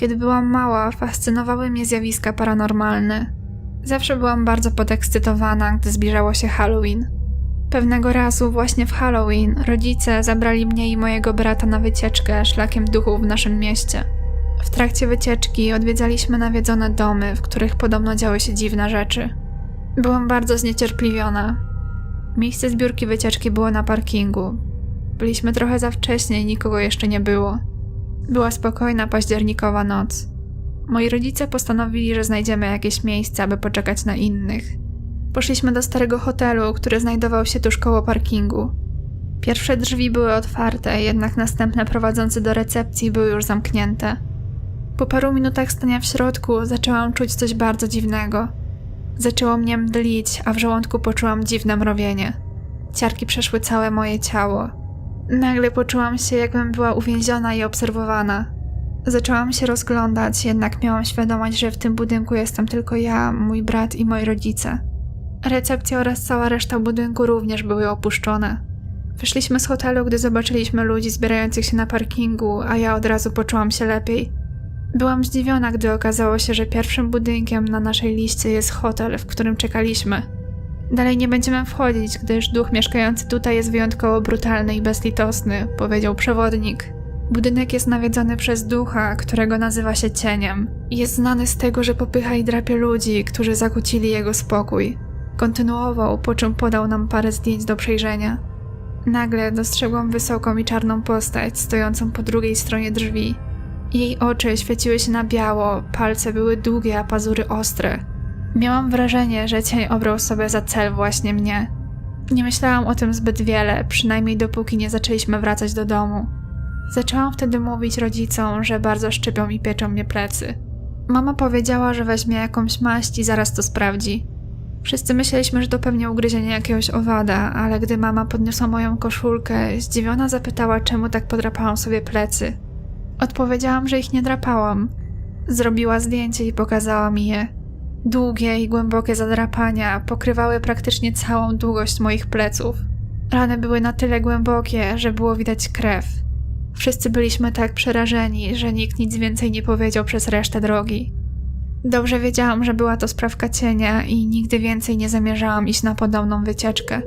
Kiedy byłam mała, fascynowały mnie zjawiska paranormalne. Zawsze byłam bardzo podekscytowana, gdy zbliżało się Halloween. Pewnego razu, właśnie w Halloween, rodzice zabrali mnie i mojego brata na wycieczkę szlakiem duchów w naszym mieście. W trakcie wycieczki odwiedzaliśmy nawiedzone domy, w których podobno działy się dziwne rzeczy. Byłam bardzo zniecierpliwiona. Miejsce zbiórki wycieczki było na parkingu. Byliśmy trochę za wcześnie i nikogo jeszcze nie było. Była spokojna październikowa noc. Moi rodzice postanowili, że znajdziemy jakieś miejsce, aby poczekać na innych. Poszliśmy do starego hotelu, który znajdował się tuż koło parkingu. Pierwsze drzwi były otwarte, jednak następne prowadzące do recepcji były już zamknięte. Po paru minutach stania w środku zaczęłam czuć coś bardzo dziwnego. Zaczęło mnie mdlić, a w żołądku poczułam dziwne mrowienie. Ciarki przeszły całe moje ciało. Nagle poczułam się, jakbym była uwięziona i obserwowana. Zaczęłam się rozglądać, jednak miałam świadomość, że w tym budynku jestem tylko ja, mój brat i moi rodzice. Recepcja oraz cała reszta budynku również były opuszczone. Wyszliśmy z hotelu, gdy zobaczyliśmy ludzi zbierających się na parkingu, a ja od razu poczułam się lepiej. Byłam zdziwiona, gdy okazało się, że pierwszym budynkiem na naszej liście jest hotel, w którym czekaliśmy. Dalej nie będziemy wchodzić, gdyż duch mieszkający tutaj jest wyjątkowo brutalny i bezlitosny, powiedział przewodnik. Budynek jest nawiedzony przez ducha, którego nazywa się cieniem. Jest znany z tego, że popycha i drapie ludzi, którzy zakłócili jego spokój. Kontynuował, po czym podał nam parę zdjęć do przejrzenia. Nagle dostrzegłam wysoką i czarną postać stojącą po drugiej stronie drzwi. Jej oczy świeciły się na biało, palce były długie, a pazury ostre. Miałam wrażenie, że cień obrał sobie za cel właśnie mnie. Nie myślałam o tym zbyt wiele, przynajmniej dopóki nie zaczęliśmy wracać do domu. Zaczęłam wtedy mówić rodzicom, że bardzo szczypią i pieczą mnie plecy. Mama powiedziała, że weźmie jakąś maść i zaraz to sprawdzi. Wszyscy myśleliśmy, że to pewnie ugryzienie jakiegoś owada, ale gdy mama podniosła moją koszulkę, zdziwiona zapytała, czemu tak podrapałam sobie plecy. Odpowiedziałam, że ich nie drapałam. Zrobiła zdjęcie i pokazała mi je. Długie i głębokie zadrapania pokrywały praktycznie całą długość moich pleców. Rany były na tyle głębokie, że było widać krew. Wszyscy byliśmy tak przerażeni, że nikt nic więcej nie powiedział przez resztę drogi. Dobrze wiedziałam, że była to sprawka cienia i nigdy więcej nie zamierzałam iść na podobną wycieczkę.